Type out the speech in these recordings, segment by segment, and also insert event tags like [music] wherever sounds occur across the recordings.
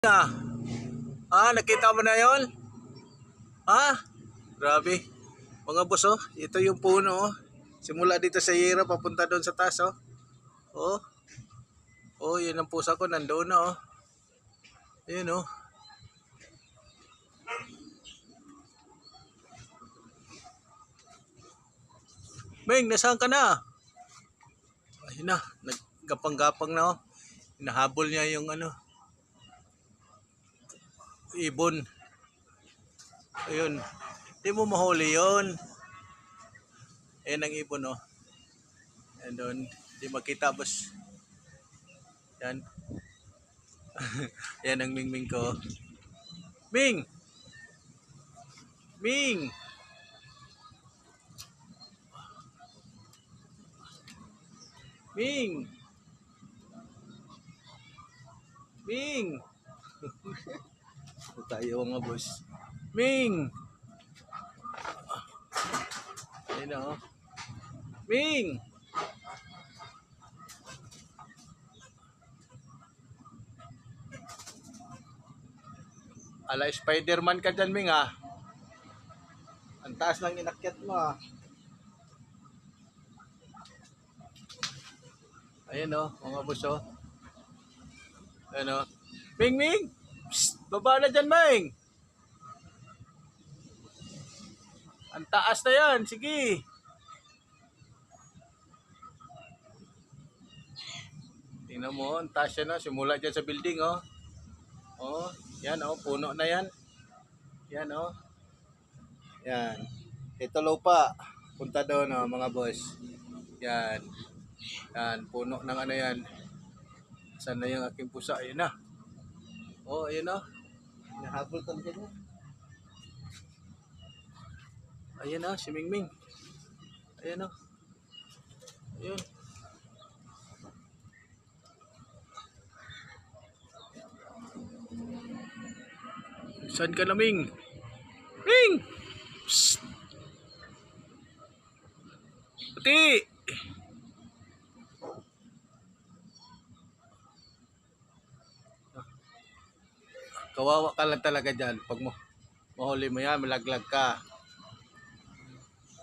Ah, ah, nakita mo na yon? Ha? Grabe. Mga boss, oh. Ito yung puno, oh. Simula dito sa Yera, papunta doon sa taas, oh. Oh. Oh, yun ang pusa ko. Nandoon na, oh. Ayun, oh. Meng, nasaan ka na? Ayun na, naggapang-gapang na, oh. Hinahabol niya yung ano, ibon. Ayun. Di mo mahuli yun. Ayan ang ibon, oh. Ayan doon. Di makita, boss. Yan. [laughs] Ayan ang mingming ko. Ming! Ming! Ming! Ming! [laughs] Ito tayo mga boss. Ming! Ayun na, oh. Ming! Ala Spider-Man ka dyan, Ming, ah. Ang taas ng inakyat mo, ah. Ayun, oh, mga boss, oh. Ayun, oh. Ming, Ming! Baba na dyan, Ming! Ang taas na yan, sige. Tingnan mo, ang taas yan, oh. Simula dyan sa building, oh. Oh, yan oh, puno na yan. Yan oh. Yan. Ito lupa. Punta doon oh, mga boss. Yan. Yan, puno ng ano yan. Saan na yung aking pusa? Ayun na. Oh, ayun oh. Nahabol talaga niya. Ayun oh, si Mingming. Ayun oh. Ayun. Saan ka na, Ming? Ming! Psst! Puti! Kawawa ka lang talaga dyan. Pag mo, mahuli mo yan, malaglag ka.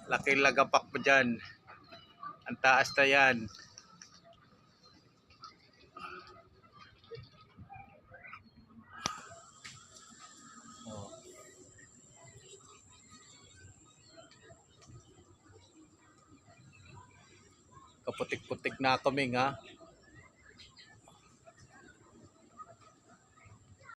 Laking lagapak mo dyan. Ang taas na yan. Kaputik-putik na ako, Ming, ha?